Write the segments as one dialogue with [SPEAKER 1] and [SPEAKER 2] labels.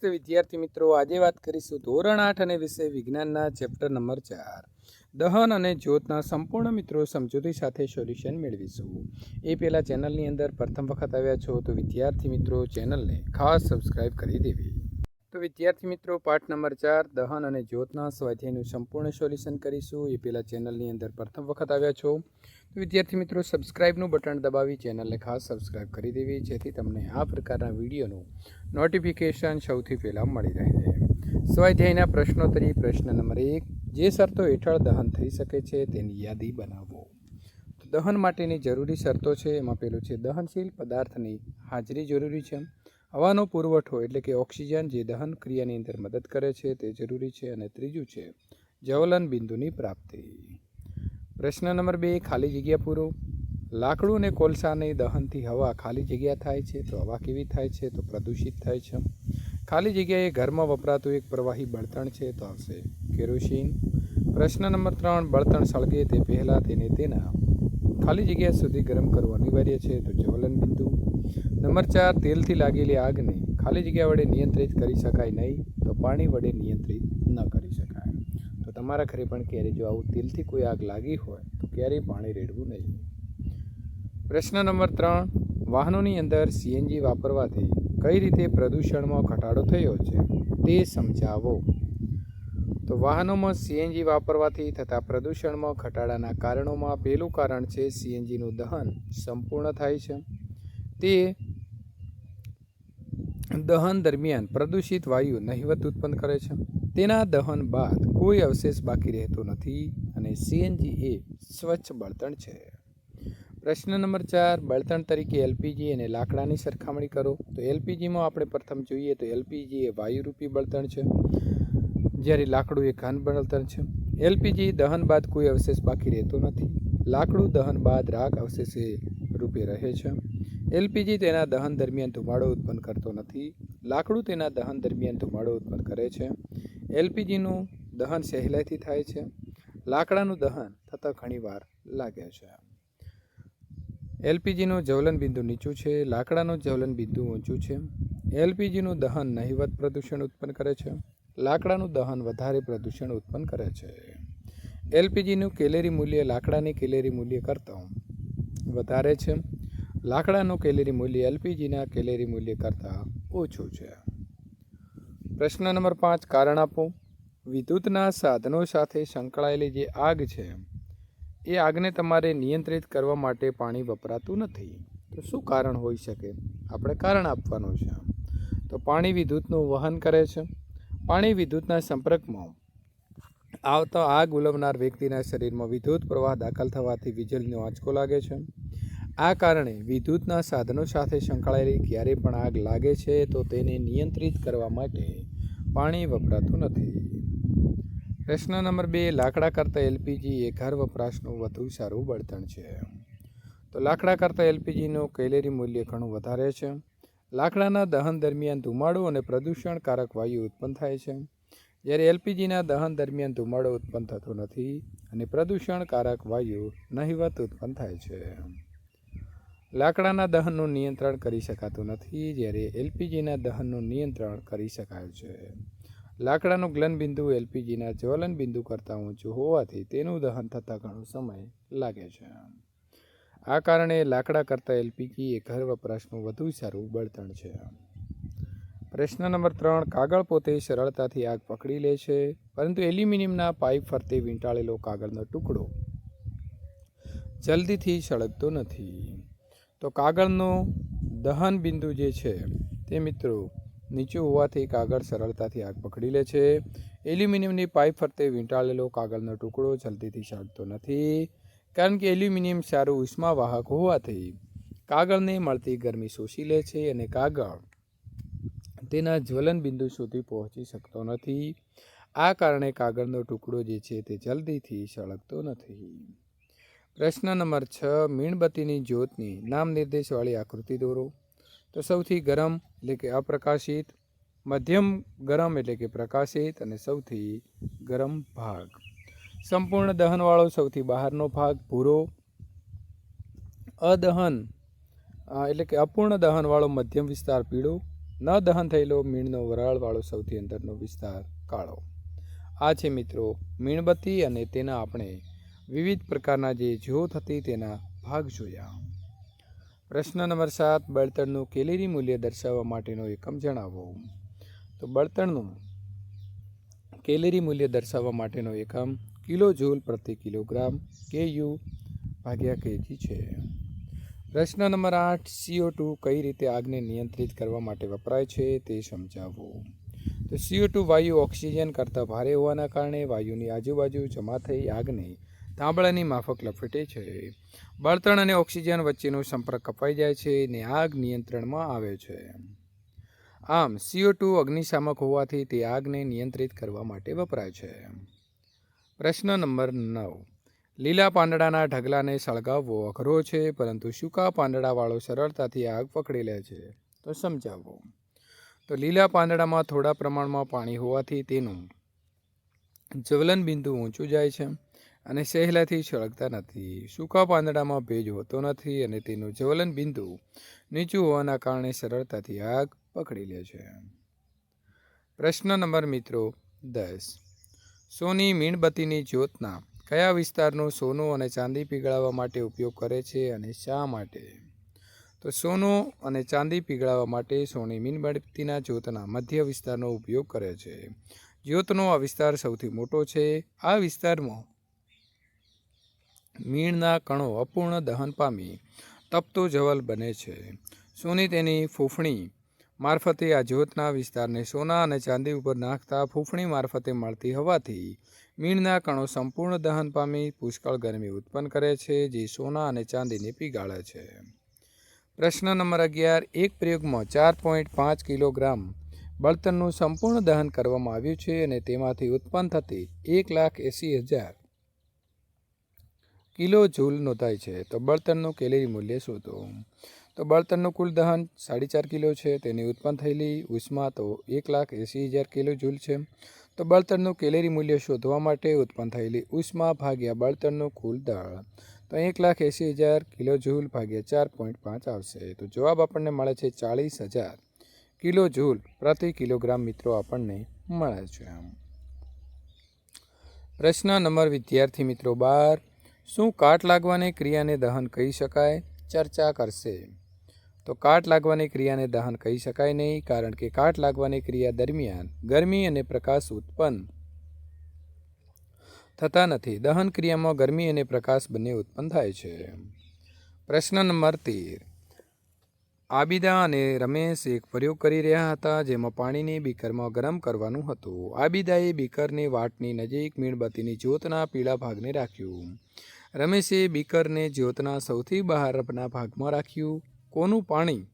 [SPEAKER 1] નમસ્તે વિદ્યાર્થી મિત્રો. આજે વાત કરીશું ધોરણ આઠ અને વિષય વિજ્ઞાનના ચેપ્ટર નંબર ચાર. દહન અને જ્યોતના સંપૂર્ણ મિત્રો સમજૂતી સાથે સોલ્યુશન મેળવીશું. એ પહેલાં ચેનલની અંદર પ્રથમ વખત આવ્યા છો તો વિદ્યાર્થી મિત્રો ચેનલને ખાસ સબસ્ક્રાઈબ કરી દેવી. તો વિદ્યાર્થી મિત્રો, પાઠ નંબર ચાર, દહન અને જ્યોતના સ્વાધ્યાયનું સંપૂર્ણ સોલ્યુશન કરીશું. એ પહેલાં ચેનલની અંદર પ્રથમ વખત આવ્યા છો, તો વિદ્યાર્થી મિત્રો, સબસ્ક્રાઇબનું બટન દબાવી ચેનલને ખાસ સબસ્ક્રાઇબ કરી દેવી, જેથી તમને આ પ્રકારના વિડીયોનું નોટિફિકેશન સૌથી પહેલાં મળી રહે. સ્વાધ્યાયના પ્રશ્નોત્તરી, પ્રશ્ન નંબર એક, જે શરતો હેઠળ દહન થઈ શકે છે તેની યાદી બનાવો. દહન માટેની જરૂરી શરતો છે, એમાં પેલું છે, દહનશીલ પદાર્થની હાજરી જરૂરી છે. હવાનો પુરવઠો એટલે કે ઓક્સિજન જે દહન ક્રિયાની અંદર મદદ કરે છે તે જરૂરી છે અને ત્રીજું છે જ્વલન બિંદુની પ્રાપ્તિ. પ્રશ્ન નંબર બે, ખાલી જગ્યા પૂરો. લાકડું અને કોલસાની દહનથી હવા ખાલી જગ્યા થાય છે તો હવા કેવી થાય છે તો પ્રદૂષિત થાય છે. ખાલી જગ્યાએ ઘરમાં વપરાતું એક પ્રવાહી બળતણ છે તો આવશે કેરોસીન. પ્રશ્ન નંબર ત્રણ, બળતણ સળગે તે પહેલાં તેને તેના ખાલી જગ્યા સુધી ગરમ કરવું અનિવાર્ય છે તો જ્વલન બિંદુ. નંબર ચાર, તેલથી લાગેલી આગને ખાલી જગ્યા વડે નિયંત્રિત કરી શકાય નહીં, તો પાણી વડે નિયંત્રિત ન કરી શકાય. તો તમારા ઘરે પણ ક્યારેય જો આવું તેલથી કોઈ આગ લાગી હોય, તો ક્યારેય પાણી રેડવું નહીં. પ્રશ્ન નંબર ત્રણ, વાહનોની અંદર સીએનજી વાપરવાથી કઈ રીતે પ્રદૂષણમાં ઘટાડો થયો છે, તે સમજાવો. તો વાહનોમાં સીએનજી વાપરવાથી થતા પ્રદૂષણમાં ઘટાડાના કારણોમાં પહેલું કારણ છે સીએનજીનું દહન સંપૂર્ણ થાય છે. તે દહન દરમિયાન પ્રદૂષિત વાયુ નહિવત ઉત્પન્ન કરે છે. તેના દહન બાદ કોઈ અવશેષ બાકી રહેતો નથી અને સીએનજી એ સ્વચ્છ બળતણ છે. પ્રશ્ન નંબર ચાર, બળતણ તરીકે એલપીજી અને લાકડાની સરખામણી કરો. તો એલપીજીમાં આપણે પ્રથમ જોઈએ તો એલપીજી એ વાયુરૂપી બળતણ છે, જ્યારે લાકડું એ ઘન બળતણ છે. એલપીજી દહન બાદ કોઈ અવશેષ બાકી રહેતો નથી. લાકડું દહન બાદ રાખ અવશેષે રૂપે રહે છે. એલપીજી તેના દહન દરમિયાન ધુમાડો ઉત્પન્ન કરતો નથી. લાકડું તેના દહન દરમિયાન ધુમાડો ઉત્પન્ન કરે છે. એલપીજીનું દહન સહેલાઈથી થાય છે. લાકડાનું દહન થતાં ઘણીવાર લાગે છે. એલપીજીનું જ્વલન બિંદુ નીચું છે. લાકડાનું જ્વલન બિંદુ ઊંચું છે. એલપીજીનું દહન નહિવત પ્રદૂષણ ઉત્પન્ન કરે છે. લાકડાનું દહન વધારે પ્રદૂષણ ઉત્પન્ન કરે છે. એલપીજીનું કેલેરી મૂલ્ય લાકડાની કેલેરી મૂલ્ય કરતાં વધારે છે. લાકડાનું કેલેરી મૂલ્ય એલપીજીના કેલેરી મૂલ્ય કરતાં ઓછું છે. પ્રશ્ન નંબર પાંચ, કારણ આપો. વિદ્યુતના સાધનો સાથે સંકળાયેલી જે આગ છે, એ આગને તમારે નિયંત્રિત કરવા માટે પાણી વપરાતું નથી. તો શું કારણ હોઈ શકે? આપણે કારણ આપવાનું છે. તો પાણી વિદ્યુતનું વહન કરે છે. પાણી વિદ્યુતના સંપર્કમાં આવતા આગ ઉલવનાર વ્યક્તિના શરીરમાં વિદ્યુત પ્રવાહ દાખલ થવાથી વીજળીનો આંચકો લાગે છે. આ કારણે વિદ્યુતના સાધનો સાથે સંકળાયેલી ક્યારે પણ આગ લાગે છે તો તેને નિયંત્રિત કરવા માટે પાણી વપરાતું નથી. પ્રશ્ન નંબર બે, લાકડા કરતાં એલપીજી એ ઘર વપરાશનું વધુ સારું બળતણ છે. તો લાકડા કરતાં એલપીજીનું કેલેરી મૂલ્ય ઘણું વધારે છે. લાકડાના દહન દરમિયાન ધુમાડો અને પ્રદૂષણકારક વાયુ ઉત્પન્ન થાય છે. જ્યારે એલપીજીના દહન દરમિયાન ધુમાડો ઉત્પન્ન થતો નથી અને પ્રદૂષણકારક વાયુ નહિવત ઉત્પન્ન થાય છે. લાકડાના દહનનું નિયંત્રણ કરી શકાતું નથી, જ્યારે એલપીજીના દહનનું નિયંત્રણ કરી શકાય છે. લાકડાનું ગ્લન બિંદુ એલપીજીના જ્વલન બિંદુ કરતાં ઊંચું હોવાથી તેનું દહન થતાં ઘણો સમય લાગે છે. આ કારણે લાકડા કરતાં એલપીજી એ ઘર વપરાશનું વધુ સારું બળતણ છે. પ્રશ્ન નંબર ત્રણ, કાગળ પોતે સરળતાથી આગ પકડી લે છે, પરંતુ એલ્યુમિનિયમના પાઇપ ફરતે વીંટાળેલો કાગળનો ટુકડો જલ્દીથી સળગતો નથી. તો કાગળનું દહન બિંદુ જે છે તે મિત્રો નીચું હોવાથી કાગળ સરળતાથી આગ પકડી લે છે. એલ્યુમિનિયમની પાઇપ ફરતે વીંટાળેલો કાગળનો ટુકડો જલ્દીથી સળગતો નથી કારણ કે એલ્યુમિનિયમ સારું ઉષ્માવાહક હોવાથી કાગળને મળતી ગરમી શોષી લે છે અને કાગળ તેના જ્વલન બિંદુ સુધી પહોંચી શકતો નથી. આ કારણે કાગળનો ટુકડો જે છે તે જલ્દીથી સળગતો નથી. પ્રશ્ન નંબર છ, મીણબત્તીની જ્યોતની નામ નિર્દેશવાળી આકૃતિ દોરો. તો સૌથી ગરમ એટલે કે અપ્રકાશિત, મધ્યમ ગરમ એટલે કે પ્રકાશિત અને સૌથી ગરમ ભાગ. સંપૂર્ણ દહનવાળો સૌથી બહારનો ભાગ, ભૂરો. અદહન એટલે કે અપૂર્ણ દહનવાળો મધ્યમ વિસ્તાર પીળો. ન દહન થયેલો મીણનો વરાળવાળો સૌથી અંદરનો વિસ્તાર કાળો. આ છે મિત્રો મીણબત્તી અને તેના આપણે વિવિધ પ્રકારના જે જ્યોત હતી તેના ભાગ જોયા. પ્રશ્ન નંબર સાત, બળતણનું કેલેરી મૂલ્ય દર્શાવવા માટેનો એકમ જણાવો. તો બળતણનું કેલેરી મૂલ્ય દર્શાવવા માટેનો એકમ કિલો જૂલ પ્રતિ કિલોગ્રામ કે યુ ભાગ્યા કેજી છે. પ્રશ્ન નંબર આઠ સીઓ ટુ કઈ રીતે આગને નિયંત્રિત કરવા માટે વપરાય છે તે સમજાવો. તો સીઓ ટુ વાયુ ઓક્સિજન કરતાં ભારે હોવાના કારણે વાયુની આજુબાજુ જમા થઈ આગને તાંબળાની માફક લપેટે છે. બળતણ અને ઓક્સિજન વચ્ચેનો સંપર્ક કપાઈ જાય છે ને આગ નિયંત્રણમાં આવે છે. આમ સીઓ ટુ અગ્નિશામક હોવાથી તે આગને નિયંત્રિત કરવા માટે વપરાય છે. પ્રશ્ન નંબર નવ. લીલા પાંદડાના ઢગલાને સળગાવવો અઘરો છે, પરંતુ સૂકા પાંદડાવાળો સરળતાથી આગ પકડી લે છે. તો સમજાવો. તો લીલા પાંદડામાં થોડા પ્રમાણમાં પાણી હોવાથી તેનું જ્વલન બિંદુ ઊંચું જાય છે. અને સહેલાથી સળગતા નથી. સૂકા પાંદડામાં ભેજ હોતો નથી અને તેનું જ્વલન બિંદુ નીચું હોવાના કારણે સરળતાથી આગ પકડી લે છે. પ્રશ્ન નંબર મિત્રો દસ. સોની મીણબત્તીની જ્યોતના કયા વિસ્તારનું સોનું અને ચાંદી પીગળાવવા માટે ઉપયોગ કરે છે અને શા માટે? તો સોનું અને ચાંદી પીગળાવવા માટે સોની મીણબત્તીના જ્યોતના મધ્ય વિસ્તારનો ઉપયોગ કરે છે. જ્યોતનો આ વિસ્તાર સૌથી મોટો છે. આ વિસ્તારમાં મીણના કણો અપૂર્ણ દહન પામી તપતો જવલ બને છે. સોની તેની ફૂફણી મારફતે આ જ્યોતના વિસ્તારને સોના અને ચાંદી ઉપર નાખતા ફૂફણી મારફતે મળતી હોવાથી મીણના કણો સંપૂર્ણ દહન પામી પુષ્કળ ગરમી ઉત્પન્ન કરે છે, જે સોના અને ચાંદીને પીગાળે છે. પ્રશ્ન નંબર અગિયાર, એક પ્રયોગમાં ચાર પોઈન્ટ પાંચ કિલોગ્રામ બળતણનું સંપૂર્ણ દહન કરવામાં આવ્યું છે અને તેમાંથી ઉત્પન્ન થતી એક લાખ એંસી હજાર કિલો જૂલ નોંધાય છે. તો બળતણનું કેલેરી મૂલ્ય શોધો. તો બળતણનું કુલ દહન સાડી ચાર કિલો છે. તેની ઉત્પન્ન થયેલી ઉષ્મા તો એક લાખ એંસી હજાર કિલો જૂલ છે. તો બળતણનું કેલેરી મૂલ્ય શોધવા માટે ઉત્પન્ન થયેલી ઉષ્મા ભાગ્યા બળતણનું કુલ દળ. તો એક લાખ એંસી હજાર કિલો જૂલ ભાગ્યા ચાર પોઈન્ટ પાંચ આવશે. તો જવાબ આપણને મળે છે ચાળીસ હજાર કિલો જૂલ પ્રતિ કિલોગ્રામ મિત્રો આપણને મળે છે. પ્રશ્ન નંબર વિદ્યાર્થી મિત્રો બાર. શું કાટ લાગવાની ક્રિયાને દહન કહી શકાય? ચર્ચા કરશે. તો કાટ લાગવાની ક્રિયાને દહન કહી શકાય નહીં, કારણ કે કાટ લાગવાની ક્રિયા દરમિયાન ગરમી અને પ્રકાશ ઉત્પન્ન થતા નથી. દહન ક્રિયામાં ગરમી અને પ્રકાશ બંને ઉત્પન્ન થાય છે. પ્રશ્ન નંબર તેર. આબિદા અને રમેશ એક પ્રયોગ કરી રહ્યા હતા, જેમાં પાણીને બીકરમાં ગરમ કરવાનું હતું. આબિદાએ બીકરની વાટની નજીક મીણબત્તીની જ્યોતના પીળા ભાગને રાખ્યું. રમેશે બીકરને જ્યોતના સૌથી બહારના ભાગમાં રાખ્યું. કોનું પાણી?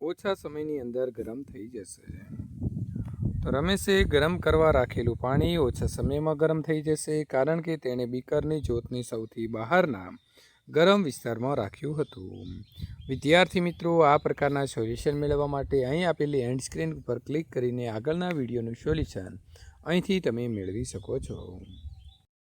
[SPEAKER 1] ઓછા સમયની અંદર ગરમ થઈ જશે. તો રમેશે ગરમ કરવા રાખેલું પાણી ઓછા સમયમાં ગરમ થઈ જશે કારણ કે તેણે બીકરની જ્યોતની સૌથી બહારના ગરમ વિસ્તારમાં રાખ્યું હતું. વિદ્યાર્થી મિત્રો, આ પ્રકારના સોલ્યુશન મેળવવા માટે અહીં આપેલી એન્ડ સ્ક્રીન ઉપર ક્લિક કરીને આગળના વિડીયોનું સોલ્યુશન અહીંથી તમે મેળવી શકો છો.